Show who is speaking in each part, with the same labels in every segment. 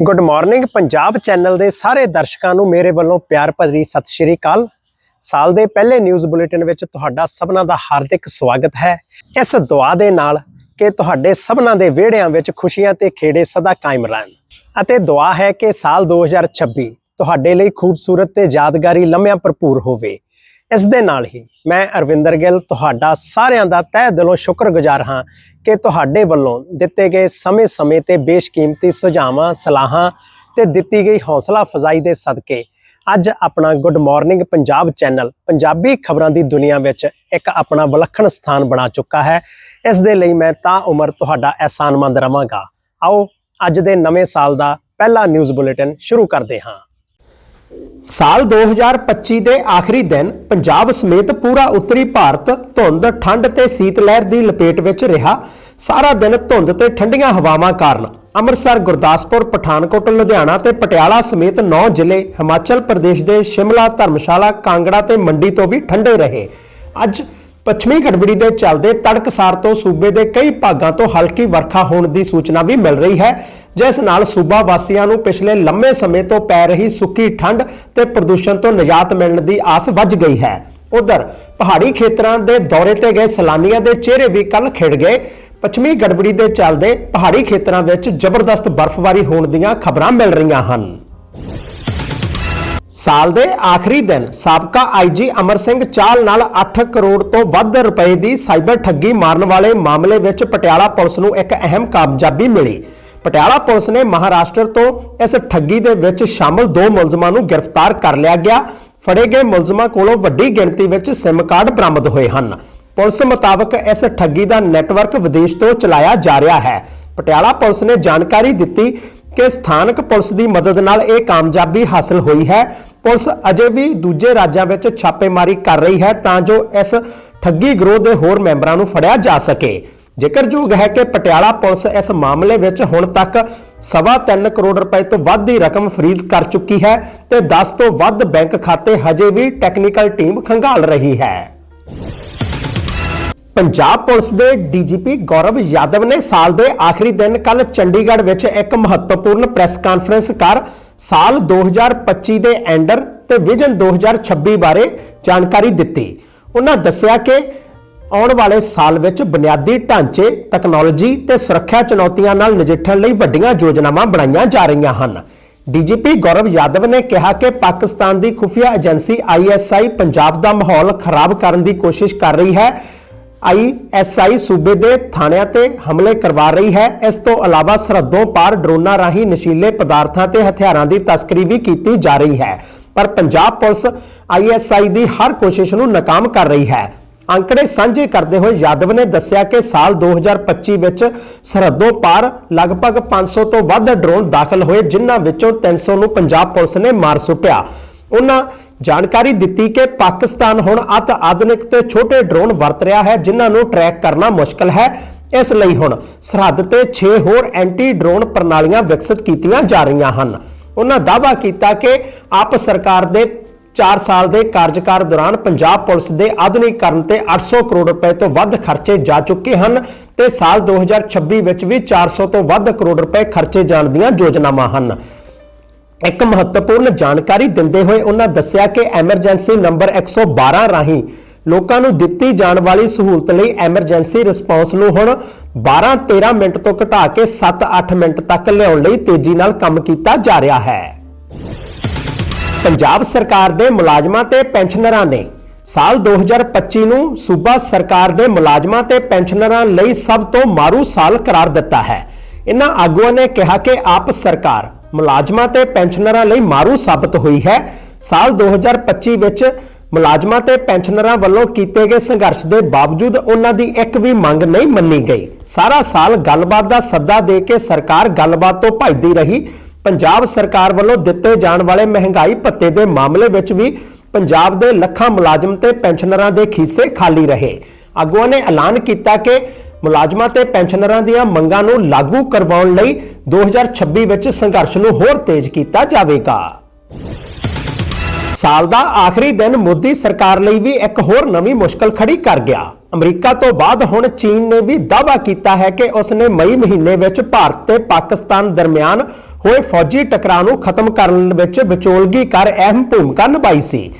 Speaker 1: Good morning Punjab channel ਦੇ ਸਾਰੇ ਦਰਸ਼ਕਾਂ ਨੂੰ ਮੇਰੇ ਵੱਲੋਂ ਪਿਆਰ ਭਰੀ ਸਤਿ ਸ਼੍ਰੀ ਅਕਾਲ। ਸਾਲ ਦੇ ਪਹਿਲੇ ਨਿਊਜ਼ ਬੁਲੇਟਿਨ ਵਿੱਚ ਤੁਹਾਡਾ ਸਭਨਾਂ ਦਾ ਹਾਰਦਿਕ ਸਵਾਗਤ ਹੈ। ਇਸ ਦੁਆ ਦੇ ਨਾਲ ਕਿ ਤੁਹਾਡੇ ਸਭਨਾਂ ਦੇ ਵਿਹੜਿਆਂ ਵਿੱਚ ਖੁਸ਼ੀਆਂ ਤੇ ਖੇੜੇ ਸਦਾ ਕਾਇਮ ਰਹਿਣ। ਅਤੇ ਦੁਆ ਹੈ ਕਿ ਸਾਲ 2026 ਤੁਹਾਡੇ ਲਈ ਖੂਬਸੂਰਤ ਤੇ ਯਾਦਗਾਰੀ ਲਮਹਿਆਂ ਭਰਪੂਰ ਹੋਵੇ। ਇਸ ਦੇ ਨਾਲ ਹੀ ਮੈਂ ਅਰਵਿੰਦਰ ਗਿੱਲ ਤੁਹਾਡਾ ਸਾਰਿਆਂ ਦਾ ਤਹਿ ਦਿਲੋਂ ਸ਼ੁਕਰਗੁਜ਼ਾਰ ਹਾਂ ਕਿ ਤੁਹਾਡੇ ਵੱਲੋਂ ਦਿੱਤੇ ਗਏ ਸਮੇਂ-ਸਮੇਂ ਤੇ ਬੇਸ਼ਕੀਮਤੀ ਸੁਝਾਵਾਂ, ਸਲਾਹਾਂ ਤੇ ਦਿੱਤੀ ਗਈ ਹੌਸਲਾ ਫਜ਼ਾਈ ਦੇ ਸਦਕੇ ਅੱਜ ਆਪਣਾ good morning Punjab channel Punjabi ਖਬਰਾਂ ਦੀ ਦੁਨੀਆ ਵਿੱਚ ਇੱਕ ਆਪਣਾ ਵਿਲੱਖਣ ਸਥਾਨ ਬਣਾ ਚੁੱਕਾ ਹੈ। ਇਸ ਦੇ ਲਈ ਮੈਂ ਤਾਂ ਉਮਰ ਤੁਹਾਡਾ ਅਹਿਸਾਨਮੰਦ ਰਵਾਂਗਾ। ਆਓ ਅੱਜ ਦੇ ਨਵੇਂ ਸਾਲ ਦਾ ਪਹਿਲਾ ਨਿਊਜ਼ ਬੁਲੇਟਿਨ ਸ਼ੁਰੂ ਕਰਦੇ ਹਾਂ। ਸਾਲ 2025 ਦੇ ਆਖਰੀ ਦਿਨ ਪੰਜਾਬ ਸਮੇਤ ਪੂਰਾ ਉੱਤਰੀ ਭਾਰਤ ਧੁੰਦ, ਠੰਡ ਤੇ ਸੀਤ ਲਹਿਰ ਦੀ ਲਪੇਟ ਵਿੱਚ ਰਿਹਾ। ਸਾਰਾ ਦਿਨ ਧੁੰਦ ਤੇ ਠੰਡੀਆਂ ਹਵਾਵਾਂ ਕਾਰਨ ਅੰਮ੍ਰਿਤਸਰ, ਗੁਰਦਾਸਪੁਰ, ਪਠਾਨਕੋਟ, ਲੁਧਿਆਣਾ ਤੇ ਪਟਿਆਲਾ ਸਮੇਤ 9 ਜ਼ਿਲ੍ਹੇ, ਹਿਮਾਚਲ ਪ੍ਰਦੇਸ਼ ਦੇ ਸ਼ਿਮਲਾ, ਧਰਮਸ਼ਾਲਾ, ਕਾਂਗੜਾ ਤੇ ਮੰਡੀ ਤੋਂ ਵੀ ਠੰਡੇ ਰਹੇ। ਅੱਜ ਪੱਛਮੀ ਗੜਬੜੀ ਦੇ ਚੱਲਦੇ ਤੜਕਸਾਰ ਤੋਂ ਸੂਬੇ ਦੇ ਕਈ ਭਾਗਾਂ ਤੋਂ ਹਲਕੀ ਵਰਖਾ ਹੋਣ ਦੀ ਸੂਚਨਾ ਵੀ ਮਿਲ ਰਹੀ ਹੈ, ਜਿਸ ਨਾਲ ਸੂਬਾ ਵਾਸੀਆਂ ਨੂੰ ਪਿਛਲੇ ਲੰਮੇ ਸਮੇਂ ਤੋਂ ਪੈ ਰਹੀ ਸੁੱਕੀ ਠੰਡ ਤੇ ਪ੍ਰਦੂਸ਼ਣ ਤੋਂ ਨਿਜਾਤ ਮਿਲਣ ਦੀ ਆਸ ਵੱਜ ਗਈ ਹੈ। ਉਧਰ ਪਹਾੜੀ ਖੇਤਰਾਂ ਦੇ ਦੌਰੇ ਤੇ ਗਏ ਸੈਲਾਨੀਆਂ ਦੇ ਚਿਹਰੇ ਵੀ ਕੱਲ ਖਿੜ ਗਏ। ਪੱਛਮੀ ਗੜਬੜੀ ਦੇ ਚੱਲਦੇ ਪਹਾੜੀ ਖੇਤਰਾਂ ਵਿੱਚ ਜ਼ਬਰਦਸਤ ਬਰਫ਼ਬਾਰੀ ਹੋਣ ਦੀਆਂ ਖਬਰਾਂ ਮਿਲ ਰਹੀਆਂ ਹਨ। ਸਾਲ ਦੇ ਆਖਰੀ ਦਿਨ ਸਾਬਕਾ ਆਈਜੀ ਅਮਰ ਸਿੰਘ ਚਾਲ ਨਾਲ 8 ਕਰੋੜ ਤੋਂ ਵੱਧ ਰੁਪਏ ਦੀ ਸਾਈਬਰ ਠੱਗੀ ਮਾਰਨ ਵਾਲੇ ਮਾਮਲੇ ਵਿੱਚ ਪਟਿਆਲਾ ਪੁਲਿਸ ਨੂੰ ਇੱਕ ਅਹਿਮ ਕਾਮਯਾਬੀ ਮਿਲੀ। ਪਟਿਆਲਾ ਪੁਲਿਸ ਨੇ ਮਹਾਰਾਸ਼ਟਰ ਤੋਂ ਇਸ ਠੱਗੀ ਦੇ ਵਿੱਚ ਸ਼ਾਮਲ ਦੋ ਮੁਲਜ਼ਮਾਂ ਨੂੰ ਗ੍ਰਿਫਤਾਰ ਕਰ ਲਿਆ ਗਿਆ। ਫੜੇ ਗਏ ਮੁਲਜ਼ਮਾਂ ਕੋਲੋਂ ਵੱਡੀ ਗਿਣਤੀ ਵਿੱਚ ਸਿਮ ਕਾਰਡ ਬਰਾਮਦ ਹੋਏ ਹਨ। ਪੁਲਿਸ ਮੁਤਾਬਕ ਇਸ ਠੱਗੀ ਦਾ ਨੈਟਵਰਕ ਵਿਦੇਸ਼ ਤੋਂ ਚਲਾਇਆ ਜਾ ਰਿਹਾ ਹੈ। ਪਟਿਆਲਾ ਪੁਲਿਸ ਨੇ ਜਾਣਕਾਰੀ ਦਿੱਤੀ ਕਿ ਸਥਾਨਕ ਪੁਲਿਸ ਦੀ ਮਦਦ ਨਾਲ ਇਹ ਕਾਮਯਾਬੀ ਹਾਸਲ ਹੋਈ ਹੈ। ਪੁਲਿਸ ਅਜੇ ਵੀ ਦੂਜੇ ਰਾਜਾਂ ਵਿੱਚ ਛਾਪੇਮਾਰੀ ਕਰ ਰਹੀ ਹੈ ਤਾਂ ਜੋ ਇਸ ਠੱਗੀ ਗਰੋਹ ਦੇ ਹੋਰ ਮੈਂਬਰਾਂ ਨੂੰ ਫੜਿਆ ਜਾ ਸਕੇ। ਜ਼ਿਕਰਯੋਗ ਹੈ ਕਿ ਪਟਿਆਲਾ ਪੁਲਿਸ ਇਸ ਮਾਮਲੇ ਵਿੱਚ ਹੁਣ ਤੱਕ ਸਵਾ ਤਿੰਨ ਕਰੋੜ ਰੁਪਏ ਤੋਂ ਵੱਧ ਦੀ ਰਕਮ ਫਰੀਜ਼ ਕਰ ਚੁੱਕੀ ਹੈ ਤੇ 10 ਤੋਂ ਵੱਧ ਬੈਂਕ ਖਾਤੇ ਹਜੇ ਵੀ ਟੈਕਨੀਕਲ ਟੀਮ ਖੰਗਾਲ ਰਹੀ ਹੈ। ਪੰਜਾਬ ਪੁਲਿਸ ਦੇ ਡੀਜੀਪੀ ਗੌਰਵ ਯਾਦਵ ਨੇ ਸਾਲ ਦੇ ਆਖਰੀ ਦਿਨ ਕੱਲ ਚੰਡੀਗੜ੍ਹ ਵਿੱਚ ਇੱਕ ਮਹੱਤਵਪੂਰਨ ਪ੍ਰੈਸ ਕਾਨਫਰੰਸ ਕਰ ਸਾਲ 2025 ਦੇ ਐਂਡਰ ਤੇ ਵਿਜ਼ਨ 2026 ਬਾਰੇ ਜਾਣਕਾਰੀ ਦਿੱਤੀ। ਉਹਨਾਂ ਦੱਸਿਆ ਕਿ ਆਉਣ ਵਾਲੇ ਸਾਲ ਵਿੱਚ ਬੁਨਿਆਦੀ ਢਾਂਚੇ, ਤਕਨਾਲੋਜੀ ਤੇ ਸੁਰੱਖਿਆ ਚੁਣੌਤੀਆਂ ਨਾਲ ਨਜਿੱਠਣ ਲਈ ਵੱਡੀਆਂ ਯੋਜਨਾਵਾਂ ਬਣਾਈਆਂ ਜਾ ਰਹੀਆਂ ਹਨ। ਡੀਜੀਪੀ ਗੌਰਵ ਯਾਦਵ ਨੇ ਕਿਹਾ ਕਿ ਪਾਕਿਸਤਾਨ ਦੀ ਖੁਫੀਆ ਏਜੰਸੀ ਆਈਐਸਆਈ ਪੰਜਾਬ ਦਾ ਮਾਹੌਲ ਖਰਾਬ ਕਰਨ ਦੀ ਕੋਸ਼ਿਸ਼ ਕਰ ਰਹੀ ਹੈ ਆਈਐਸਆਈ ਸੂਬੇ ਦੇ ਥਾਣਿਆਂ ਤੇ ਹਮਲੇ ਕਰਵਾ ਰਹੀ ਹੈ। ਇਸ ਤੋਂ ਇਲਾਵਾ ਸਰਹੱਦੋਂ ਪਾਰ ਡਰੋਨਾਂ ਰਾਹੀਂ ਨਸ਼ੀਲੇ ਪਦਾਰਥਾਂ ਤੇ ਹਥਿਆਰਾਂ ਦੀ ਤਸਕਰੀ ਵੀ ਕੀਤੀ ਜਾ ਰਹੀ ਹੈ। ਪਰ ਪੰਜਾਬ ਪੁਲਿਸ ਆਈਐਸਆਈ ਦੀ ਹਰ ਕੋਸ਼ਿਸ਼ ਨੂੰ ਨਾਕਾਮ ਕਰ ਰਹੀ ਹੈ। ਅੰਕੜੇ ਸਾਂਝੇ ਕਰਦੇ ਹੋਏ ਯਾਦਵ ਨੇ ਦੱਸਿਆ ਕਿ ਸਾਲ 2025 ਵਿੱਚ ਸਰਹੱਦੋਂ ਪਾਰ ਲਗਭਗ 500 ਤੋਂ ਵੱਧ ਡਰੋਨ ਦਾਖਲ ਹੋਏ, ਜਿਨ੍ਹਾਂ ਵਿੱਚੋਂ 300 ਨੂੰ ਪੰਜਾਬ ਪੁਲਿਸ ਨੇ ਮਾਰ ਸੁੱਟਿਆ। ਉਹਨਾਂ ਜਾਣਕਾਰੀ ਦਿੱਤੀ ਕਿ ਪਾਕਿਸਤਾਨ ਹੁਣ ਅਤ ਆਧੁਨਿਕ ਤੇ ਛੋਟੇ ਡਰੋਨ ਵਰਤ ਰਿਹਾ ਹੈ, ਜਿਨ੍ਹਾਂ ਨੂੰ ਟਰੈਕ ਕਰਨਾ ਮੁਸ਼ਕਲ ਹੈ। ਇਸ ਲਈ ਹੁਣ ਸਰਹੱਦ ਤੇ 6 ਹੋਰ ਐਂਟੀ ਡਰੋਨ ਪ੍ਰਣਾਲੀਆਂ ਵਿਕਸਿਤ ਕੀਤੀਆਂ ਜਾ ਰਹੀਆਂ ਹਨ। ਉਹਨਾਂ ਦਾਅਵਾ ਕੀਤਾ ਕਿ ਆਪ ਸਰਕਾਰ ਦੇ 4 ਸਾਲ ਦੇ ਕਾਰਜਕਾਰ ਦੌਰਾਨ ਪੰਜਾਬ ਪੁਲਿਸ ਦੇ ਆਧੁਨਿਕਰਨ ਤੇ 800 ਕਰੋੜ ਰੁਪਏ ਤੋਂ ਵੱਧ ਖਰਚੇ ਜਾ ਚੁੱਕੇ ਹਨ ਤੇ ਸਾਲ 2026 ਵਿੱਚ ਵੀ 400 ਤੋਂ ਵੱਧ ਕਰੋੜ ਰੁਪਏ ਖਰਚੇ ਜਾਣ ਦੀਆਂ ਯੋਜਨਾਵਾਂ ਹਨ। ਇੱਕ ਮਹੱਤਵਪੂਰਨ ਜਾਣਕਾਰੀ ਦਿੰਦੇ ਹੋਏ ਉਹਨਾਂ ਦੱਸਿਆ ਕਿ ਐਮਰਜੈਂਸੀ ਨੰਬਰ 112 ਰਾਹੀਂ ਲੋਕਾਂ ਨੂੰ ਦਿੱਤੀ ਜਾਣ ਵਾਲੀ ਸਹੂਲਤ ਲਈ ਐਮਰਜੈਂਸੀ ਰਿਸਪੌਂਸ ਨੂੰ ਹੁਣ 12-13 ਮਿੰਟ ਤੋਂ ਘਟਾ ਕੇ 7-8 ਮਿੰਟ ਤੱਕ ਲਿਆਉਣ ਲਈ ਤੇਜ਼ੀ ਨਾਲ ਕੰਮ ਕੀਤਾ ਜਾ ਰਿਹਾ ਹੈ। ਪੰਜਾਬ ਸਰਕਾਰ ਦੇ ਮੁਲਾਜ਼ਮਾਂ ਤੇ ਪੈਨਸ਼ਨਰਾਂ ਨੇ ਸਾਲ 2025 ਨੂੰ ਸੂਬਾ ਸਰਕਾਰ ਦੇ ਮੁਲਾਜ਼ਮਾਂ ਤੇ ਪੈਨਸ਼ਨਰਾਂ ਲਈ ਸਭ ਤੋਂ ਮਾਰੂ ਸਾਲ ਕਰਾਰ ਦਿੱਤਾ ਹੈ। ਇਹਨਾਂ ਆਗੂਆਂ ਨੇ ਕਿਹਾ ਕਿ ਆਪ ਸਰਕਾਰ ਮੁਲਾਜ਼ਮਾਂ ਤੇ ਪੈਨਸ਼ਨਰਾਂ ਲਈ ਮਾਰੂ ਸਾਬਤ ਹੋਈ ਹੈ। ਸਾਲ 2025 ਵਿੱਚ ਮੁਲਾਜ਼ਮਾਂ ਤੇ ਪੈਨਸ਼ਨਰਾਂ ਵੱਲੋਂ ਕੀਤੇ ਗਏ ਸੰਘਰਸ਼ ਦੇ ਬਾਵਜੂਦ ਉਹਨਾਂ ਦੀ ਇੱਕ ਵੀ ਮੰਗ ਨਹੀਂ ਮੰਨੀ ਗਈ। ਸਾਰਾ ਸਾਲ ਗੱਲਬਾਤ ਦਾ ਸੱਦਾ ਦੇ ਕੇ ਸਰਕਾਰ ਗੱਲਬਾਤ ਤੋਂ ਭੱਜਦੀ ਰਹੀ। ਪੰਜਾਬ ਸਰਕਾਰ ਵੱਲੋਂ ਦਿੱਤੇ ਜਾਣ ਵਾਲੇ ਮਹਿੰਗਾਈ ਭੱਤੇ ਦੇ ਮਾਮਲੇ ਵਿੱਚ ਵੀ ਪੰਜਾਬ ਦੇ ਲੱਖਾਂ ਮੁਲਾਜ਼ਮ ਤੇ ਪੈਨਸ਼ਨਰਾਂ ਦੇ ਖੀਸੇ ਖਾਲੀ ਰਹੇ। ਆਗੂਆਂ ਨੇ ਐਲਾਨ ਕੀਤਾ ਕਿ ਮੁਲਾਜ਼ਮਾਂ ਤੇ ਪੈਨਸ਼ਨਰਾਂ ਦੀਆਂ ਮੰਗਾਂ ਨੂੰ ਲਾਗੂ ਕਰਵਾਉਣ ਲਈ 2026 ਵਿੱਚ ਸੰਘਰਸ਼ ਨੂੰ ਹੋਰ ਤੇਜ਼ ਕੀਤਾ ਜਾਵੇਗਾ। ਸਾਲ ਦਾ ਆਖਰੀ ਦਿਨ ਮੋਦੀ ਸਰਕਾਰ ਲਈ ਵੀ ਇੱਕ ਹੋਰ ਨਵੀਂ ਮੁਸ਼ਕਲ ਖੜੀ ਕਰ ਗਿਆ। ਅਮਰੀਕਾ ਤੋਂ ਬਾਅਦ ਹੁਣ ਚੀਨ ਨੇ ਵੀ ਦਾਅਵਾ ਕੀਤਾ ਹੈ ਕਿ ਉਸ ਨੇ ਮਈ ਮਹੀਨੇ ਵਿੱਚ ਭਾਰਤ ਤੇ ਪਾਕਿਸਤਾਨ ਦਰਮਿਆਨ ਹੋਏ ਫੌਜੀ ਟਕਰਾਅ ਨੂੰ ਖਤਮ ਕਰਨ ਵਿੱਚ ਵਿਚੋਲਗੀ ਕਰ ਅਹਿਮ ਭੂਮਿਕਾ ਨਿਭਾਈ ਸੀ।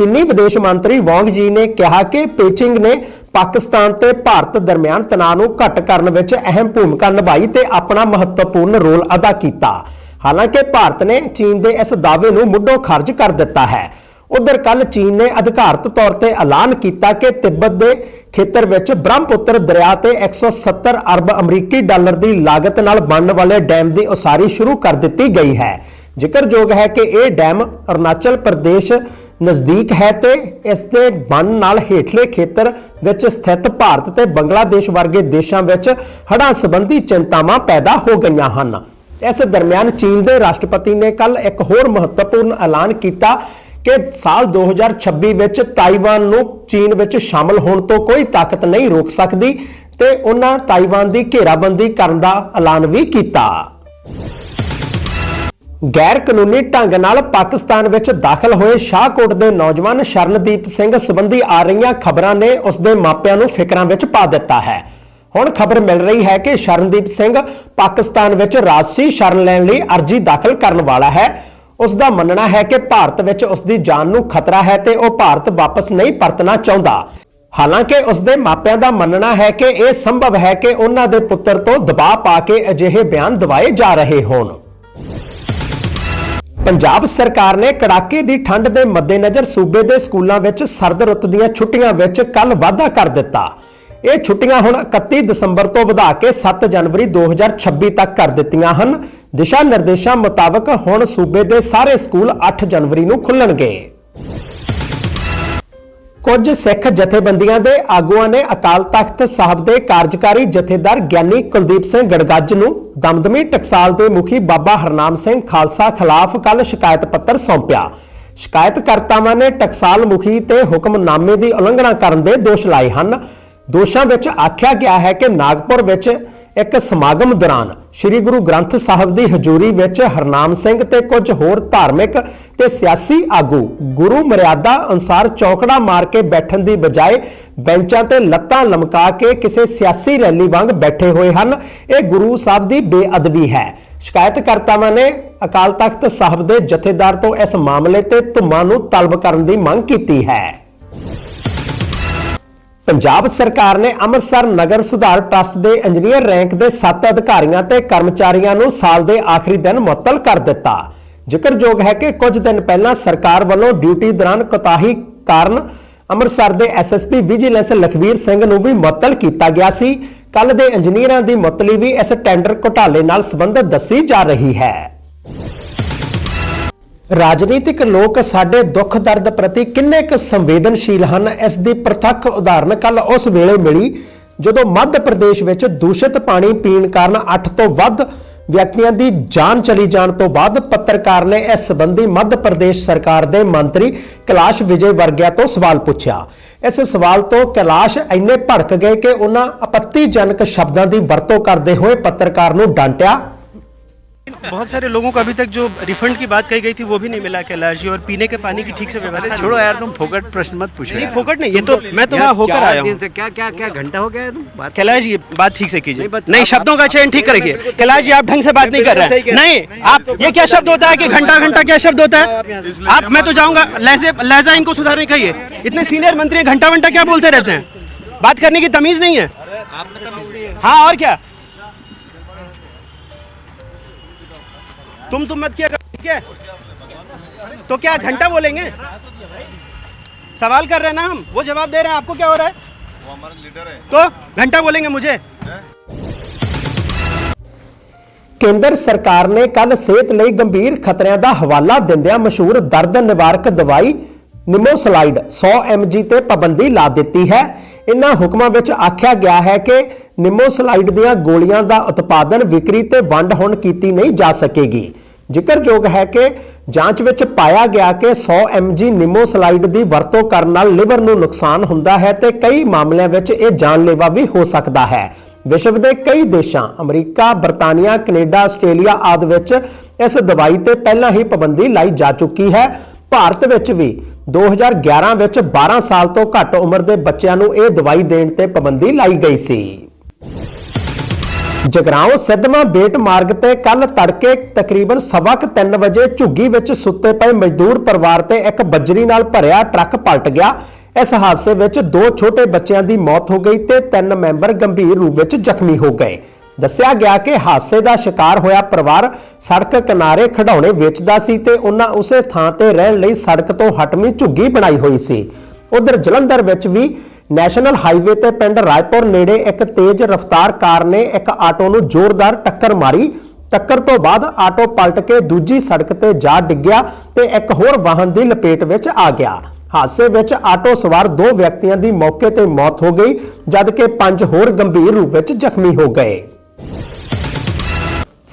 Speaker 1: ਚੀਨੀ ਵਿਦੇਸ਼ ਮੰਤਰੀ ਵਾਂਗ ਜੀ ਨੇ ਕਿਹਾ ਕਿ ਪੇਚਿੰਗ ਨੇ ਪਾਕਿਸਤਾਨ ਤੇ ਭਾਰਤ ਦਰਮਿਆਨ ਤਣਾਅ ਨੂੰ ਘੱਟ ਕਰਨ ਵਿੱਚ ਅਹਿਮ ਭੂਮਿਕਾ ਨਿਭਾਈ ਤੇ ਆਪਣਾ ਮਹੱਤਵਪੂਰਨ ਰੋਲ ਅਦਾ ਕੀਤਾ। ਹਾਲਾਂਕਿ ਭਾਰਤ ਨੇ ਚੀਨ ਦੇ ਇਸ ਦਾਅਵੇ ਨੂੰ ਮੁੱਢੋਂ ਖਾਰਜ ਕਰ ਦਿੱਤਾ ਹੈ। ਉਧਰ ਕੱਲ ਚੀਨ ਨੇ ਅਧਿਕਾਰਤ ਤੌਰ ਤੇ ਐਲਾਨ ਕੀਤਾ ਕਿ ਤਿੱਬਤ ਦੇ ਖੇਤਰ ਵਿੱਚ ਬ੍ਰਹਮਪੁੱਤਰ ਦਰਿਆ ਤੇ 170 ਅਰਬ ਅਮਰੀਕੀ ਡਾਲਰ ਦੀ ਲਾਗਤ ਨਾਲ ਬਣਨ ਵਾਲੇ ਡੈਮ ਦੀ ਉਸਾਰੀ ਸ਼ੁਰੂ ਕਰ ਦਿੱਤੀ ਗਈ ਹੈ। ਜ਼ਿਕਰਯੋਗ ਹੈ ਕਿ ਇਹ ਡੈਮ ਅਰੁਣਾਚਲ ਪ੍ਰਦੇਸ਼ ਨਜ਼ਦੀਕ ਹੈ ਤੇ ਇਸ ਦੇ ਬਣਨ ਨਾਲ ਹੇਠਲੇ ਖੇਤਰ ਵਿੱਚ ਸਥਿਤ ਭਾਰਤ ਤੇ ਬੰਗਲਾਦੇਸ਼ ਵਰਗੇ ਦੇਸ਼ਾਂ ਵਿੱਚ ਹੜ੍ਹਾਂ ਸੰਬੰਧੀ ਚਿੰਤਾਵਾਂ ਪੈਦਾ ਹੋ ਗਈਆਂ ਹਨ। ਇਸ ਦਰਮਿਆਨ ਚੀਨ ਦੇ ਰਾਸ਼ਟਰਪਤੀ ਨੇ ਕੱਲ ਇੱਕ ਹੋਰ ਮਹੱਤਵਪੂਰਨ ਐਲਾਨ ਕੀਤਾ ਕਿ ਸਾਲ 2026 ਵਿੱਚ ਤਾਈਵਾਨ ਨੂੰ ਚੀਨ ਵਿੱਚ ਸ਼ਾਮਲ ਹੋਣ ਤੋਂ ਕੋਈ ਤਾਕਤ ਨਹੀਂ ਰੋਕ ਸਕਦੀ ਤੇ ਉਹਨਾਂ ਤਾਈਵਾਨ ਦੀ ਘੇਰਾਬੰਦੀ ਕਰਨ ਦਾ ਐਲਾਨ ਵੀ ਕੀਤਾ। ਗੈਰ ਕਾਨੂੰਨੀ ਢੰਗ ਨਾਲ ਪਾਕਿਸਤਾਨ ਵਿੱਚ ਦਾਖਲ ਹੋਏ ਸ਼ਾਹਕੋਟ ਦੇ ਨੌਜਵਾਨ ਸ਼ਰਨਦੀਪ ਸਿੰਘ ਸੰਬੰਧੀ ਆ ਰਹੀਆਂ ਖਬਰਾਂ ਨੇ ਉਸ ਦੇ ਮਾਪਿਆਂ ਨੂੰ ਫਿਕਰਾਂ ਵਿੱਚ ਪਾ ਦਿੱਤਾ ਹੈ। ਹੁਣ ਖਬਰ ਮਿਲ ਰਹੀ ਹੈ ਕਿ ਸ਼ਰਨਦੀਪ ਸਿੰਘ ਪਾਕਿਸਤਾਨ ਵਿੱਚ ਰਾਜਸੀ ਸ਼ਰਨ ਲੈਣ ਲਈ ਅਰਜ਼ੀ ਦਾਖਲ ਕਰਨ ਵਾਲਾ ਹੈ। ਉਸ ਦਾ ਮੰਨਣਾ ਹੈ ਕਿ ਭਾਰਤ ਵਿੱਚ ਉਸ ਦੀ ਜਾਨ ਨੂੰ ਖਤਰਾ ਹੈ ਤੇ ਉਹ ਭਾਰਤ ਵਾਪਸ ਨਹੀਂ ਪਰਤਣਾ ਚਾਹੁੰਦਾ। ਹਾਲਾਂਕਿ ਉਸ ਦੇ ਮਾਪਿਆਂ ਦਾ ਮੰਨਣਾ ਹੈ ਕਿ ਇਹ ਸੰਭਵ ਹੈ ਕਿ ਉਹਨਾਂ ਦੇ ਪੁੱਤਰ ਤੋਂ ਦਬਾਅ ਪਾ ਕੇ ਅਜਿਹੇ ਬਿਆਨ ਦਿਵਾਏ ਜਾ ਰਹੇ ਹੋਣ। ਪੰਜਾਬ ਸਰਕਾਰ ਨੇ ਕੜਾਕੇ ਦੀ ਠੰਡ ਦੇ ਮੱਦੇਨਜ਼ਰ ਸੂਬੇ ਦੇ ਸਕੂਲਾਂ ਵਿੱਚ ਸਰਦ ਰੁੱਤ ਦੀਆਂ ਛੁੱਟੀਆਂ ਵਿੱਚ ਕੱਲ ਵਾਧਾ ਕਰ ਦਿੱਤਾ। ਇਹ ਛੁੱਟੀਆਂ ਹੁਣ 31 ਦਸੰਬਰ ਤੋਂ ਵਧਾ ਕੇ 7 ਜਨਵਰੀ 2026 ਤੱਕ ਕਰ ਦਿੱਤੀਆਂ ਹਨ। ਦਿਸ਼ਾ ਨਿਰਦੇਸ਼ਾਂ ਮੁਤਾਬਕ ਹੁਣ ਸੂਬੇ ਦੇ ਸਾਰੇ ਸਕੂਲ 8 ਜਨਵਰੀ ਨੂੰ ਖੁੱਲਣਗੇ। ਕੁਝ ਸਿੱਖ ਜਥੇਬੰਦੀਆਂ ਦੇ ਆਗੂਆਂ ਨੇ ਅਕਾਲ ਤਖਤ ਸਾਹਿਬ ਦੇ ਕਾਰਜਕਾਰੀ ਜਥੇਦਾਰ ਗਿਆਨੀ ਕੁਲਦੀਪ ਸਿੰਘ ਗੜਗੱਜ ਨੂੰ ਦਮਦਮੀ ਟਕਸਾਲ ਦੇ ਮੁਖੀ ਬਾਬਾ ਹਰਨਾਮ ਸਿੰਘ ਖਾਲਸਾ ਖਿਲਾਫ ਕੱਲ ਸ਼ਿਕਾਇਤ ਪੱਤਰ ਸੌਂਪਿਆ। ਸ਼ਿਕਾਇਤਕਰਤਾਵਾਂ ਨੇ ਟਕਸਾਲ ਮੁਖੀ ਤੇ ਹੁਕਮਨਾਮੇ ਦੀ ਉਲੰਘਣਾ ਕਰਨ ਦੇ ਦੋਸ਼ ਲਾਏ ਹਨ। ਦੋਸ਼ਾਂ ਵਿੱਚ ਆਖਿਆ ਗਿਆ ਹੈ ਕਿ ਨਾਗਪੁਰ ਵਿੱਚ ਇੱਕ ਸਮਾਗਮ ਦੌਰਾਨ ਸ੍ਰੀ ਗੁਰੂ ਗ੍ਰੰਥ ਸਾਹਿਬ ਦੀ ਹਜ਼ੂਰੀ ਵਿੱਚ ਹਰਨਾਮ ਸਿੰਘ ਤੇ ਕੁਝ ਹੋਰ ਧਾਰਮਿਕ ਤੇ ਸਿਆਸੀ ਆਗੂ ਗੁਰੂ ਮਰਿਆਦਾ ਅਨੁਸਾਰ ਚੌਕੜਾ ਮਾਰ ਕੇ ਬੈਠਣ ਦੀ ਬਜਾਏ ਬੈਂਚਾਂ ਤੇ ਲੱਤਾਂ ਲਮਕਾ ਕੇ ਕਿਸੇ ਸਿਆਸੀ ਰੈਲੀ ਵਾਂਗ ਬੈਠੇ ਹੋਏ ਹਨ। ਇਹ ਗੁਰੂ ਸਾਹਿਬ ਦੀ ਬੇਅਦਬੀ ਹੈ। ਸ਼ਿਕਾਇਤਕਰਤਾਵਾਂ ਨੇ ਅਕਾਲ ਤਖਤ ਸਾਹਿਬ ਦੇ ਜਥੇਦਾਰ ਤੋਂ ਇਸ ਮਾਮਲੇ ਤੇ ਧੁੰਮਾਂ ਨੂੰ ਤਲਬ ਕਰਨ ਦੀ ਮੰਗ ਕੀਤੀ ਹੈ। ਪੰਜਾਬ ਸਰਕਾਰ ਨੇ ਅੰਮ੍ਰਿਤਸਰ ਨਗਰ ਸੁਧਾਰ ਟਰਸਟ ਦੇ ਇੰਜੀਨੀਅਰ ਰੈਂਕ ਦੇ 7 ਅਧਿਕਾਰੀਆਂ ਤੇ ਕਰਮਚਾਰੀਆਂ ਨੂੰ ਸਾਲ ਦੇ ਆਖਰੀ ਦਿਨ ਮੁਅੱਤਲ ਕਰ ਦਿੱਤਾ। ਜ਼ਿਕਰਯੋਗ ਹੈ ਕਿ ਕੁਝ ਦਿਨ ਪਹਿਲਾਂ ਸਰਕਾਰ ਵੱਲੋਂ ਡਿਊਟੀ ਦੌਰਾਨ ਕੋਤਾਹੀ ਕਾਰਨ ਅੰਮ੍ਰਿਤਸਰ ਦੇ ਐਸਐਸਪੀ ਵਿਜੀਲੈਂਸ ਲਖਵੀਰ ਸਿੰਘ ਨੂੰ ਵੀ ਮੁਅੱਤਲ ਕੀਤਾ ਗਿਆ ਸੀ। ਕੱਲ ਦੇ ਇੰਜੀਨੀਅਰਾਂ ਦੀ ਮੁਅੱਤਲੀ ਵੀ ਇਸ ਟੈਂਡਰ ਘੁਟਾਲੇ ਨਾਲ ਸੰਬੰਧਿਤ ਦੱਸੀ ਜਾ ਰਹੀ ਹੈ। ਰਾਜਨੀਤਿਕ ਲੋਕ ਸਾਡੇ ਦੁੱਖ ਦਰਦ ਪ੍ਰਤੀ ਕਿੰਨੇ ਕੁ ਸੰਵੇਦਨਸ਼ੀਲ ਹਨ, ਇਸ ਦੀ ਪ੍ਰਤੱਖ ਉਦਾਹਰਨ ਕੱਲ ਉਸ ਵੇਲੇ ਮਿਲੀ, ਜਦੋਂ ਮੱਧ ਪ੍ਰਦੇਸ਼ ਵਿੱਚ ਦੂਸ਼ਿਤ ਪਾਣੀ ਪੀਣ ਕਾਰਨ 8 ਤੋਂ ਵੱਧ ਵਿਅਕਤੀਆਂ ਦੀ ਜਾਨ ਚਲੀ ਜਾਣ ਤੋਂ ਬਾਅਦ ਪੱਤਰਕਾਰ ਨੇ ਇਸ ਸੰਬੰਧੀ ਮੱਧ ਪ੍ਰਦੇਸ਼ ਸਰਕਾਰ ਦੇ ਮੰਤਰੀ ਕੈਲਾਸ਼ ਵਿਜੇ ਵਰਗਿਆ ਤੋਂ ਸਵਾਲ ਪੁੱਛਿਆ। ਇਸ ਸਵਾਲ ਤੋਂ ਕੈਲਾਸ਼ ਇੰਨੇ ਭੜਕ ਗਏ ਕਿ ਉਹਨਾਂ ਆਪੱਤੀਜਨਕ ਸ਼ਬਦਾਂ ਦੀ ਵਰਤੋਂ ਕਰਦੇ ਹੋਏ ਪੱਤਰਕਾਰ ਨੂੰ ਡਾਂਟਿਆ।
Speaker 2: बहुत सारे लोगों को अभी तक जो रिफंड की बात कही गई थी वो भी नहीं मिला कैलाश जी और पीने के पानी की ठीक से व्यवस्था
Speaker 3: छोड़ो यार तुम फोकट प्रश्न मत पूछो
Speaker 2: नहीं फोकट नहीं ये तो मैं तो वहाँ होकर आया हूँ।
Speaker 3: क्या क्या क्या घंटा हो गया है तुम? बात
Speaker 2: कैलाश जी बात ठीक से कीजिए।
Speaker 3: नहीं,
Speaker 2: शब्दों का चयन ठीक करिए कैलाश जी आप ढंग से बात नहीं कर रहे हैं। नहीं आप ये क्या शब्द होता है कि घंटा घंटा क्या शब्द होता है? आप मैं तो जाऊँगा लहजे लहजा इनको सुधारने कहिए इतने सीनियर मंत्री घंटा घंटा क्या बोलते रहते हैं? बात करने की तमीज नहीं है। हाँ और क्या? तुम तुम मत किया करो, ठीक है तो क्या घंटा बोलेंगे सवाल कर रहे हैं ना हम वो जवाब दे रहे हैं आपको क्या हो रहा है वो हमारे लीडर है तो घंटा बोलेंगे मुझे
Speaker 1: ਕੇਂਦਰ ਸਰਕਾਰ ਨੇ ਕੱਲ ਸਿਹਤ ਲਈ ਗੰਭੀਰ ਖਤਰਿਆਂ ਦਾ ਹਵਾਲਾ ਦਿੰਦਿਆਂ ਮਸ਼ਹੂਰ ਦਰਦ ਨਿਵਾਰਕ ਦਵਾਈ ਨਿਮੋਸਲਾਈਡ 100 mg ਤੇ ਪਾਬੰਦੀ ਲਾ ਦਿੱਤੀ ਹੈ ਇਨ੍ਹਾਂ ਹੁਕਮਾਂ ਵਿੱਚ ਆਖਿਆ ਗਿਆ ਹੈ ਕਿ ਨਿਮੋਸਲਾਈਡ ਦੀਆਂ ਗੋਲੀਆਂ ਦਾ ਉਤਪਾਦਨ ਵਿਕਰੀ ਤੇ ਵੰਡ ਹੁਣ ਕੀਤੀ ਨਹੀਂ ਜਾ ਸਕੇਗੀ। ਜ਼ਿਕਰਯੋਗ ਹੈ ਕਿ ਜਾਂਚ ਵਿੱਚ ਪਾਇਆ ਗਿਆ ਕਿ 100 mg ਨਿਮੋਸਲਾਈਡ ਦੀ ਵਰਤੋਂ ਕਰਨ ਨਾਲ ਲਿਵਰ ਨੂੰ ਨੁਕਸਾਨ ਹੁੰਦਾ ਹੈ ਤੇ ਕਈ ਮਾਮਲਿਆਂ ਵਿੱਚ ਇਹ ਜਾਨਲੇਵਾ ਵੀ ਹੋ ਸਕਦਾ ਹੈ। ਵਿਸ਼ਵ ਦੇ ਕਈ ਦੇਸ਼ਾਂ ਅਮਰੀਕਾ, ਬਰਤਾਨੀਆ, ਕੈਨੇਡਾ, ਆਸਟ੍ਰੇਲੀਆ ਆਦਿ ਵਿੱਚ ਇਸ ਦਵਾਈ ਤੇ ਪਹਿਲਾਂ ਹੀ ਪਾਬੰਦੀ ਲਾਈ ਜਾ ਚੁੱਕੀ ਹੈ। ਭਾਰਤ ਵਿੱਚ ਵੀ 2011 ਵਿੱਚ 12 ਸਾਲ ਤੋਂ ਘੱਟ ਉਮਰ ਦੇ ਬੱਚਿਆਂ ਨੂੰ ਇਹ ਦਵਾਈ ਦੇਣ ਤੇ ਪਾਬੰਦੀ ਲਾਈ ਗਈ ਸੀ। ਜਗਰਾਉਂ ਸਿੱਧਵਾਂ ਬੇਟ ਮਾਰਗ ਤੇ ਕੱਲ ਤੜਕੇ ਤਕਰੀਬਨ ਸਵਾ ਕੁ ਤਿੰਨ ਵਜੇ ਝੁੱਗੀ ਵਿੱਚ ਸੁੱਤੇ ਪਏ ਮਜ਼ਦੂਰ ਪਰਿਵਾਰ ਤੇ ਇੱਕ ਬੱਜਰੀ ਨਾਲ ਭਰਿਆ ਟਰੱਕ ਪਲਟ ਗਿਆ। ਇਸ ਹਾਦਸੇ ਵਿੱਚ ਦੋ ਛੋਟੇ ਬੱਚਿਆਂ ਦੀ ਮੌਤ ਹੋ ਗਈ ਤੇ ਤਿੰਨ ਮੈਂਬਰ ਗੰਭੀਰ ਰੂਪ ਵਿੱਚ ਜ਼ਖਮੀ ਹੋ ਗਏ। ਦੱਸਿਆ ਗਿਆ ਕਿ ਹਾਦਸੇ ਦਾ ਸ਼ਿਕਾਰ ਹੋਇਆ ਪਰਿਵਾਰ ਸੜਕ ਕਿਨਾਰੇ ਖਿਡੌਣੇ ਵੇਚਦਾ ਸੀ ਤੇ ਉਹਨਾਂ ਉਸੇ ਥਾਂ ਤੇ ਰਹਿਣ ਲਈ ਸੜਕ ਤੋਂ ਹਟਵੀਂ ਝੁੱਗੀ ਬਣਾਈ ਹੋਈ ਸੀ। ਉਧਰ ਜਲੰਧਰ ਵਿੱਚ ਵੀ ਨੈਸ਼ਨਲ ਹਾਈਵੇ ਤੇ ਪਿੰਡ ਰਾਏਪੁਰ ਨੇੜੇ ਇੱਕ ਤੇਜ਼ ਰਫ਼ਤਾਰ ਕਾਰ ਨੇ ਇੱਕ ਆਟੋ ਨੂੰ ਜ਼ੋਰਦਾਰ ਟੱਕਰ ਮਾਰੀ। ਟੱਕਰ ਤੋਂ ਬਾਅਦ ਆਟੋ ਪਲਟ ਕੇ ਦੂਜੀ ਸੜਕ ਤੇ ਜਾ ਡਿੱਗਿਆ ਤੇ ਇੱਕ ਹੋਰ ਵਾਹਨ ਦੀ ਲਪੇਟ ਵਿੱਚ ਆ ਗਿਆ। ਹਾਦਸੇ ਵਿੱਚ ਆਟੋ ਸਵਾਰ ਦੋ ਵਿਅਕਤੀਆਂ ਦੀ ਮੌਕੇ ਤੇ ਮੌਤ ਹੋ ਗਈ, ਜਦਕਿ ਪੰਜ ਹੋਰ ਗੰਭੀਰ ਰੂਪ ਵਿੱਚ ਜ਼ਖਮੀ ਹੋ ਗਏ।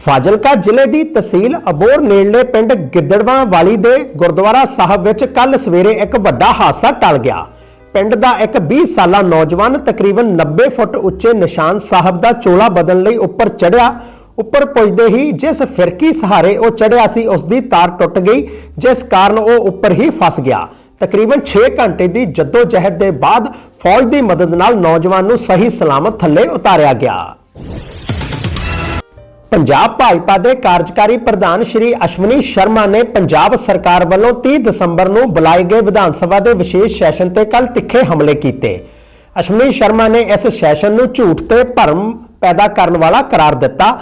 Speaker 1: ਫਾਜ਼ਿਲਕਾ ਜ਼ਿਲ੍ਹੇ ਦੀ ਤਹਿਸੀਲ ਅਬੋਰ ਨੇੜਲੇ ਪਿੰਡ ਗਿੱਦੜਵਾਂ ਵਾਲੀ ਦੇ ਗੁਰਦੁਆਰਾ ਸਾਹਿਬ ਵਿੱਚ ਕੱਲ ਸਵੇਰੇ ਇੱਕ ਵੱਡਾ ਹਾਦਸਾ ਟਲ ਗਿਆ। ਪਿੰਡ ਦਾ ਇੱਕ 20 ਸਾਲਾ ਨੌਜਵਾਨ ਤਕਰੀਬਨ 90 ਫੁੱਟ ਉੱਚੇ ਨਿਸ਼ਾਨ ਸਾਹਿਬ ਦਾ ਚੋਲਾ ਬਦਲਣ ਲਈ ਉੱਪਰ ਚੜਿਆ ਉੱਪਰ ਪੁੱਜਦੇ ਹੀ ਜਿਸ ਫਿਰਕੀ ਸਹਾਰੇ ਉਹ ਚੜ੍ਹਿਆ ਸੀ, ਉਸ ਦੀ ਤਾਰ ਟੁੱਟ ਗਈ, ਜਿਸ ਕਾਰਨ ਉਹ ਉੱਪਰ ਹੀ ਫਸ ਗਿਆ। ਤਕਰੀਬਨ 6 ਘੰਟੇ ਦੀ ਜਦੋਜਹਿਦ ਦੇ ਬਾਅਦ ਫੌਜ ਦੀ ਮਦਦ ਨਾਲ ਨੌਜਵਾਨ ਨੂੰ ਸਹੀ ਸਲਾਮਤ ਥੱਲੇ ਉਤਾਰਿਆ ਗਿਆ। ਪੰਜਾਬ ਭਾਜਪਾ ਦੇ ਕਾਰਜਕਾਰੀ ਪ੍ਰਧਾਨ ਸ਼੍ਰੀ ਅਸ਼ਵਨੀ ਸ਼ਰਮਾ ਨੇ ਪੰਜਾਬ ਸਰਕਾਰ ਵੱਲੋਂ 30 ਦਸੰਬਰ ਨੂੰ ਬੁਲਾਏ ਗਏ ਵਿਧਾਨ ਸਭਾ ਦੇ ਵਿਸ਼ੇਸ਼ ਸੈਸ਼ਨ ਤੇ ਕੱਲ ਤਿੱਖੇ ਹਮਲੇ ਕੀਤੇ। ਅਸ਼ਵਨੀ ਸ਼ਰਮਾ ਨੇ ਇਸ ਸੈਸ਼ਨ ਨੂੰ ਝੂਠ ਤੇ ਭਰਮ ਪੈਦਾ ਕਰਨ ਵਾਲਾ ਕਰਾਰ ਦਿੱਤਾ।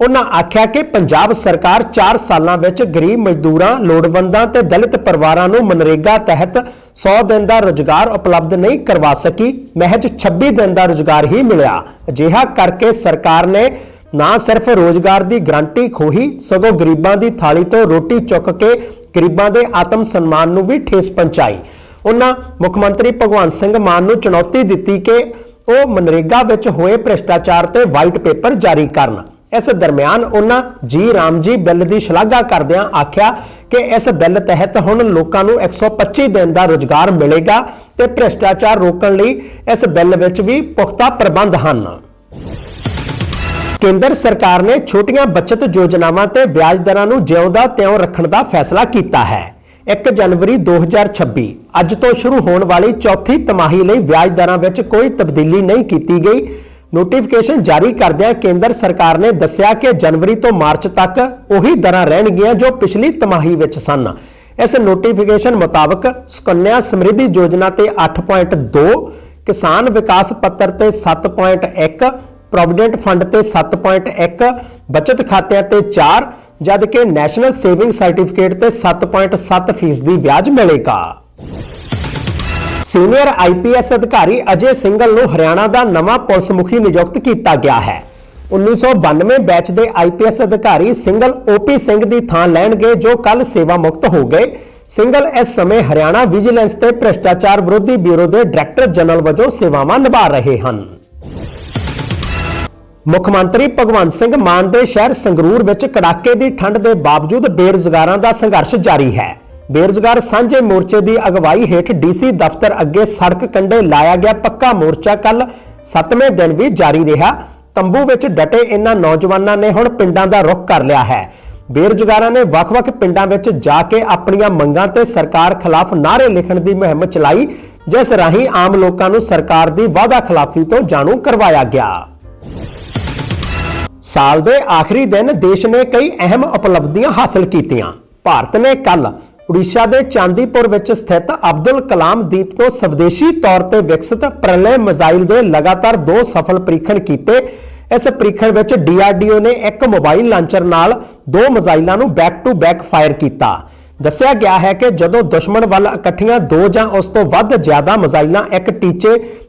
Speaker 1: ਉਹਨਾਂ ਆਖਿਆ ਕਿ ਪੰਜਾਬ ਸਰਕਾਰ 4 ਸਾਲਾਂ ਵਿੱਚ ਗਰੀਬ ਮਜ਼ਦੂਰਾਂ, ਲੋੜਵੰਦਾਂ ਤੇ ਦਲਿਤ ਪਰਿਵਾਰਾਂ ਨੂੰ ਮਨਰੇਗਾ ਤਹਿਤ 100 ਦਿਨ ਦਾ ਰੁਜ਼ਗਾਰ ਉਪਲਬਧ ਨਹੀਂ ਕਰਵਾ ਸਕੀ। ਮਹਿਜ 26 ਦਿਨ ਦਾ ਰੁਜ਼ਗਾਰ ਹੀ ਮਿਲਿਆ। ਅਜਿਹਾ ਕਰਕੇ ਸਰਕਾਰ ਨੇ ਨਾ ਸਿਰਫ ਰੋਜ਼ਗਾਰ ਦੀ ਗਰੰਟੀ ਖੋਹੀ, ਸਗੋਂ ਗਰੀਬਾਂ ਦੀ ਥਾਲੀ ਤੋਂ ਰੋਟੀ ਚੁੱਕ ਕੇ ਗਰੀਬਾਂ ਦੇ ਆਤਮ ਸਨਮਾਨ ਨੂੰ ਵੀ ਠੇਸ ਪਹੁੰਚਾਈ। ਉਹਨਾਂ ਮੁੱਖ ਮੰਤਰੀ ਭਗਵੰਤ ਸਿੰਘ ਮਾਨ ਨੂੰ ਚੁਣੌਤੀ ਦਿੱਤੀ ਕਿ ਉਹ ਮਨਰੇਗਾ ਵਿੱਚ ਹੋਏ ਭ੍ਰਿਸ਼ਟਾਚਾਰ ਤੇ ਵਾਈਟ ਪੇਪਰ ਜਾਰੀ ਕਰਨ। ਇਸ ਦਰਮਿਆਨ ਉਹਨਾਂ ਜੀ ਰਾਮ ਜੀ ਬਿੱਲ ਦੀ ਸ਼ਲਾਘਾ ਕਰਦਿਆਂ ਆਖਿਆ ਕਿ ਇਸ ਬਿੱਲ ਤਹਿਤ ਹੁਣ ਲੋਕਾਂ ਨੂੰ 125 ਦਿਨ ਦਾ ਰੁਜ਼ਗਾਰ ਮਿਲੇਗਾ ਤੇ ਭ੍ਰਿਸ਼ਟਾਚਾਰ ਰੋਕਣ ਲਈ ਇਸ ਬਿੱਲ ਵਿੱਚ ਵੀ ਪੁਖਤਾ ਪ੍ਰਬੰਧ ਹਨ। ਕੇਂਦਰ ਸਰਕਾਰ ਨੇ ਛੋਟੀਆਂ ਬਚਤ ਯੋਜਨਾਵਾਂ ਤੇ ਵਿਆਜ ਦਰਾਂ ਨੂੰ ਜਿਉਂਦਾ ਤਿਉਂ ਰੱਖਣ ਦਾ ਫੈਸਲਾ ਕੀਤਾ ਹੈ। 1 ਜਨਵਰੀ 2026 ਅੱਜ ਤੋਂ ਸ਼ੁਰੂ ਹੋਣ ਵਾਲੀ ਚੌਥੀ ਤਿਮਾਹੀ ਲਈ ਵਿਆਜ ਦਰਾਂ ਵਿੱਚ ਕੋਈ ਤਬਦੀਲੀ ਨਹੀਂ ਕੀਤੀ ਗਈ। ਨੋਟੀਫਿਕੇਸ਼ਨ ਜਾਰੀ ਕਰਦਿਆਂ ਕੇਂਦਰ ਸਰਕਾਰ ਨੇ ਦੱਸਿਆ ਕਿ ਜਨਵਰੀ ਤੋਂ ਮਾਰਚ ਤੱਕ ਉਹੀ ਦਰਾਂ ਰਹਿਣਗੀਆਂ ਜੋ ਪਿਛਲੀ ਤਿਮਾਹੀ ਵਿੱਚ ਸਨ। ਇਸ ਨੋਟੀਫਿਕੇਸ਼ਨ ਮੁਤਾਬਕ ਸੁਕੰਨਿਆ ਸਮਰਿੱਧੀ ਯੋਜਨਾ ਤੇ 8.2 ਕਿਸਾਨ ਵਿਕਾਸ ਪੱਤਰ ਤੇ 7.1 ਪ੍ਰੋਵੀਡੈਂਟ ਫੰਡ ਤੇ 7.1 ਬਚਤ ਖਾਤਿਆਂ ਤੇ 4 ਜਦਕਿ ਨੈਸ਼ਨਲ ਸੇਵਿੰਗ ਸਰਟੀਫਿਕੇਟ ਤੇ 7.7 ਫੀਸਦੀ ਵਿਆਜ ਮਿਲੇਗਾ। ਸੀਨੀਅਰ ਆਈਪੀਐਸ ਅਧਿਕਾਰੀ ਅਜੇ ਸਿੰਗਲ ਨੂੰ ਹਰਿਆਣਾ ਦਾ ਨਵਾਂ ਪੁਲਿਸ ਮੁਖੀ ਨਿਯੁਕਤ ਕੀਤਾ ਗਿਆ ਹੈ। 1992 ਬੈਚ ਦੇ ਆਈਪੀਐਸ ਅਧਿਕਾਰੀ ਸਿੰਗਲ ਓਪੀ ਸਿੰਘ ਦੀ ਥਾਂ ਲੈਣਗੇ ਜੋ ਕੱਲ ਸੇਵਾ ਮੁਕਤ ਹੋ ਗਏ। ਸਿੰਗਲ ਇਸ ਸਮੇਂ ਹਰਿਆਣਾ ਵਿਜੀਲੈਂਸ ਤੇ ਭ੍ਰਿਸ਼ਟਾਚਾਰ ਵਿਰੋਧੀ ਬਿਊਰੋ ਦੇ ਡਾਇਰੈਕਟਰ ਜਨਰਲ ਵਜੋਂ ਸੇਵਾਵਾਂ ਨਿਭਾ ਰਹੇ ਹਨ। ਮੁੱਖ ਮੰਤਰੀ ਭਗਵੰਤ ਸਿੰਘ ਮਾਨ ਦੇ ਸ਼ਹਿਰ ਸੰਗਰੂਰ ਵਿੱਚ ਕੜਾਕੇ ਦੀ ਠੰਡ ਦੇ ਬਾਵਜੂਦ ਬੇਰੁਜ਼ਗਾਰਾਂ ਦਾ ਸੰਘਰਸ਼ ਜਾਰੀ ਹੈ। ਬੇਰੁਜ਼ਗਾਰ ਸਾਂਝੇ ਮੋਰਚੇ ਦੀ ਅਗਵਾਈ ਹੇਠ ਡੀਸੀ ਦਫ਼ਤਰ ਅੱਗੇ ਸੜਕ ਕੰਢੇ ਲਾਇਆ ਗਿਆ ਪੱਕਾ ਮੋਰਚਾ ਕੱਲ 7ਵੇਂ ਦਿਨ ਵੀ ਜਾਰੀ ਰਿਹਾ। ਤੰਬੂ ਵਿੱਚ ਡਟੇ ਇਨ੍ਹਾਂ ਨੌਜਵਾਨਾਂ ਨੇ ਹੁਣ ਪਿੰਡਾਂ ਦਾ ਰੁਖ ਕਰ ਲਿਆ ਹੈ। ਬੇਰੁਜ਼ਗਾਰਾਂ ਨੇ ਵੱਖ-ਵੱਖ ਪਿੰਡਾਂ ਵਿੱਚ ਜਾ ਕੇ ਆਪਣੀਆਂ ਮੰਗਾਂ ਤੇ ਸਰਕਾਰ ਖਿਲਾਫ ਨਾਅਰੇ ਲਿਖਣ ਦੀ ਮੁਹਿੰਮ ਚਲਾਈ, ਜਿਸ ਰਾਹੀਂ ਆਮ ਲੋਕਾਂ ਨੂੰ ਸਰਕਾਰ ਦੀ ਵਾਅਦਾ ਖਿਲਾਫੀ ਤੋਂ ਜਾਣੂ ਕਰਵਾਇਆ ਗਿਆ। ਸਾਲ ਦੇ ਆਖਰੀ ਦਿਨ ਦੇਸ਼ ਨੇ ਕਈ ਅਹਿਮ ਉਪਲਬਧੀਆਂ ਹਾਸਲ ਕੀਤੀਆਂ। ਭਾਰਤ ਨੇ ਕੱਲ ਉੜੀਸਾ ਦੇ ਚਾਂਦੀਪੁਰ ਵਿੱਚ ਸਥਿਤ ਅਬਦੁਲ ਕਲਾਮ ਦੀਪ ਤੋਂ ਸਵਦੇਸ਼ੀ ਤੌਰ ਤੇ ਵਿਕਸਿਤ ਪ੍ਰਲਯ ਮਿਜ਼ਾਈਲ ਦੇ ਲਗਾਤਾਰ ਦੋ ਸਫਲ ਪ੍ਰੀਖਣ ਕੀਤੇ। ਇਸ ਪ੍ਰੀਖਣ ਵਿੱਚ ਡੀਆਰਡੀਓ ਨੇ ਇੱਕ ਮੋਬਾਈਲ ਲਾਂਚਰ ਨਾਲ ਦੋ ਮਿਜ਼ਾਈਲਾਂ ਨੂੰ ਬੈਕ ਟੂ ਬੈਕ ਫਾਇਰ ਕੀਤਾ। ਦੱਸਿਆ ਗਿਆ ਹੈ ਕਿ ਜਦੋਂ ਦੁਸ਼ਮਣ ਵੱਲ ਇਕੱਠੀਆਂ ਦੋ ਜਾਂ ਉਸ ਤੋਂ ਵੱਧ ਜ਼ਿਆਦਾ ਮਜ਼ਾਈਲਾਂ ਇੱਕ ਟੀਚੇ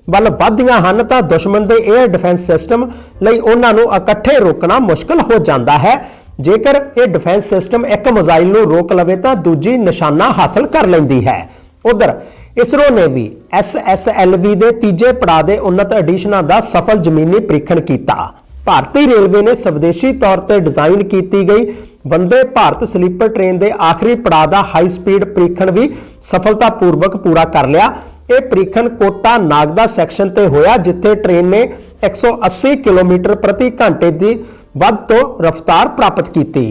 Speaker 1: ਵੱਲ ਵੱਧਦੀਆਂ ਹਨ, ਤਾਂ ਦੁਸ਼ਮਣ ਦੇ ਏਅਰ ਡਿਫੈਂਸ ਸਿਸਟਮ ਲਈ ਉਹਨਾਂ ਨੂੰ ਇਕੱਠੇ ਰੋਕਣਾ ਮੁਸ਼ਕਲ ਹੋ ਜਾਂਦਾ ਹੈ। ਜੇਕਰ ਇਹ ਡਿਫੈਂਸ ਸਿਸਟਮ ਇੱਕ ਮਜ਼ਾਈਲ ਨੂੰ ਰੋਕ ਲਵੇ, ਤਾਂ ਦੂਜੀ ਨਿਸ਼ਾਨਾ ਹਾਸਲ ਕਰ ਲੈਂਦੀ ਹੈ। ਉਧਰ, ਇਸਰੋ ਨੇ ਵੀ ਐਸ ਐਸ ਐੱਲ ਵੀ ਦੇ ਤੀਜੇ ਪੜਾਅ ਦੇ ਉન્નਤ ਐਡੀਸ਼ਨਾਂ ਦਾ ਸਫਲ ਜ਼ਮੀਨੀ ਪ੍ਰੀਖਣ ਕੀਤਾ। ਭਾਰਤੀ ਰੇਲਵੇ ਨੇ ਸਵਦੇਸ਼ੀ ਤੌਰ ਤੇ ਡਿਜ਼ਾਈਨ ਕੀਤੀ ਗਈ ਵੰਦੇ ਭਾਰਤ ਸਲੀਪਰ ਟ੍ਰੇਨ ਦੇ ਆਖਰੀ ਪੜਾਅ ਦਾ ਹਾਈ ਸਪੀਡ ਪ੍ਰੀਖਣ ਵੀ ਸਫਲਤਾਪੂਰਵਕ ਪੂਰਾ ਕਰ ਲਿਆ। ਇਹ ਪ੍ਰੀਖਣ ਕੋਟਾ ਨਾਗਦਾ ਸੈਕਸ਼ਨ ਤੇ ਹੋਇਆ, ਜਿੱਥੇ ਟ੍ਰੇਨ ਨੇ 180 ਕਿਲੋਮੀਟਰ ਪ੍ਰਤੀ ਘੰਟੇ ਦੀ ਵੱਧ ਤੋਂ ਰਫ਼ਤਾਰ ਪ੍ਰਾਪਤ ਕੀਤੀ।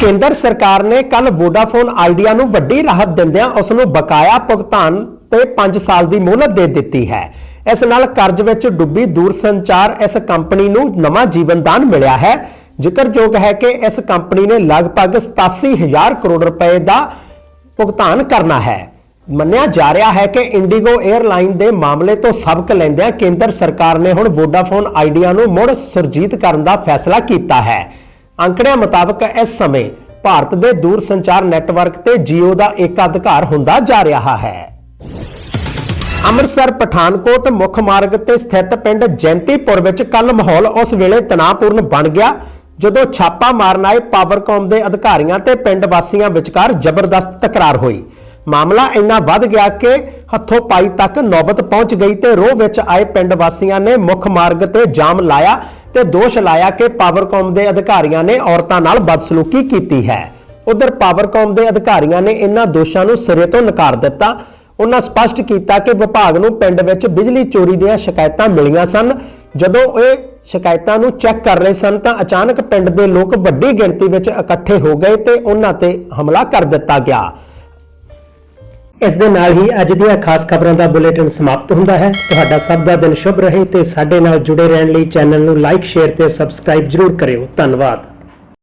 Speaker 1: ਕੇਂਦਰ ਸਰਕਾਰ ਨੇ ਕੱਲ ਵੋਡਾਫੋਨ ਆਈਡੀਆ ਨੂੰ ਵੱਡੀ ਰਾਹਤ ਦਿੰਦਿਆਂ ਉਸ ਨੂੰ ਬਕਾਇਆ ਭੁਗਤਾਨ ਤੇ 5 ਸਾਲ ਦੀ ਮੋਹਲਤ ਦੇ ਦਿੱਤੀ ਹੈ। ਇਸ ਨਾਲ ਕਰਜ਼ ਵਿੱਚ ਡੁੱਬੀ ਦੂਰਸੰਚਾਰ ਇਸ ਕੰਪਨੀ ਨੂੰ ਨਵਾਂ ਜੀਵਨ ਦਾਨ ਮਿਲਿਆ ਹੈ। ਜ਼ਿਕਰਯੋਗ ਹੈ ਕਿ ਇਸ ਕੰਪਨੀ ਨੇ ਲਗਭਗ 87000 ਕਰੋੜ ਰੁਪਏ ਦਾ ਭੁਗਤਾਨ ਕਰਨਾ ਹੈ। ਮੰਨਿਆ ਜਾ ਰਿਹਾ ਹੈ ਕਿ ਇੰਡੀਗੋ 에ਅਰਲਾਈਨ ਦੇ ਮਾਮਲੇ ਤੋਂ ਸਬਕ ਲੈਂਦਿਆਂ ਕੇਂਦਰ ਸਰਕਾਰ ਨੇ ਹੁਣ ਵੋਡਾਫੋਨ ਆਈਡੀਆ ਨੂੰ ਮੁੜ ਸੁਰਜੀਤ ਕਰਨ ਦਾ ਫੈਸਲਾ ਕੀਤਾ ਹੈ। ਅੰਕੜਿਆਂ ਮੁਤਾਬਕ ਇਸ ਸਮੇਂ ਭਾਰਤ ਦੇ ਦੂਰ ਸੰਚਾਰ ਨੈਟਵਰਕ ਤੇ ਜੀਓ ਦਾ ਏਕਾਧਿਕਾਰ ਹੁੰਦਾ ਜਾ ਰਿਹਾ ਹੈ। ਅੰਮ੍ਰਿਤਸਰ, ਪਠਾਨਕੋਟ ਮੁੱਖ ਮਾਰਗ ਤੇ ਸਥਿਤ ਪਿੰਡ ਜੈਂਤੀਪੁਰ ਵਿੱਚ ਕੱਲ ਮਾਹੌਲ ਉਸ ਵੇਲੇ ਤਣਾਅਪੂਰਨ ਬਣ ਗਿਆ। ਜਦੋਂ ਛਾਪਾ ਮਾਰਨ ਆਏ ਪਾਵਰਕਾਮ ਦੇ ਅਧਿਕਾਰੀਆਂ ਤੇ ਪਿੰਡ ਵਾਸੀਆਂ ਵਿਚਕਾਰ ਜ਼ਬਰਦਸਤ ਤਕਰਾਰ ਹੋਈ। ਮਾਮਲਾ ਇੰਨਾ ਵੱਧ ਗਿਆ ਕਿ ਹੱਥੋਂ ਪਾਈ ਤੱਕ ਨੌਬਤ ਪਹੁੰਚ ਗਈ ਤੇ ਰੋਹ ਵਿੱਚ ਆਏ ਪਿੰਡ ਵਾਸੀਆਂ ਨੇ ਮੁੱਖ ਮਾਰਗ ਤੇ ਜਾਮ ਲਾਇਆ ਤੇ ਦੋਸ਼ ਲਾਇਆ ਕਿ ਪਾਵਰਕਾਮ ਦੇ ਅਧਿਕਾਰੀਆਂ ਨੇ ਔਰਤਾਂ ਨਾਲ ਬਦਸਲੂਕੀ ਕੀਤੀ ਹੈ। ਉਧਰ ਪਾਵਰਕਾਮ ਦੇ ਅਧਿਕਾਰੀਆਂ ਨੇ ਇਹਨਾਂ ਦੋਸ਼ਾਂ ਨੂੰ ਸਿਰੇ ਤੋਂ ਨਕਾਰ ਦਿੱਤਾ। ਉਹਨਾਂ ਸਪਸ਼ਟ ਕੀਤਾ ਕਿ ਵਿਭਾਗ ਨੂੰ ਪਿੰਡ ਵਿੱਚ ਬਿਜਲੀ ਚੋਰੀ ਦੀਆਂ ਸ਼ਿਕਾਇਤਾਂ ਮਿਲੀਆਂ ਸਨ। ਜਦੋਂ ਇਹ ਸ਼ਿਕਾਇਤਾਂ ਨੂੰ ਚੈੱਕ ਕਰ ਰਹੇ ਸਨ ਤਾਂ ਅਚਾਨਕ ਪਿੰਡ ਦੇ ਲੋਕ ਵੱਡੀ ਗਿਣਤੀ ਵਿੱਚ ਇਕੱਠੇ ਹੋ ਗਏ ਤੇ ਉਹਨਾਂ ਤੇ ਹਮਲਾ ਕਰ ਦਿੱਤਾ ਗਿਆ। ਇਸ ਦੇ ਨਾਲ ਹੀ ਅੱਜ ਦੀਆਂ ਖਾਸ ਖਬਰਾਂ ਦਾ ਬੁਲੇਟਿਨ ਸਮਾਪਤ ਹੁੰਦਾ ਹੈ। ਤੁਹਾਡਾ ਸਭ ਦਾ ਦਿਨ ਸ਼ੁਭ ਰਹੇ ਤੇ ਸਾਡੇ ਨਾਲ ਜੁੜੇ ਰਹਿਣ ਲਈ ਚੈਨਲ ਨੂੰ ਲਾਈਕ, ਸ਼ੇਅਰ ਤੇ ਸਬਸਕ੍ਰਾਈਬ ਜਰੂਰ ਕਰਿਓ। ਧੰਨਵਾਦ।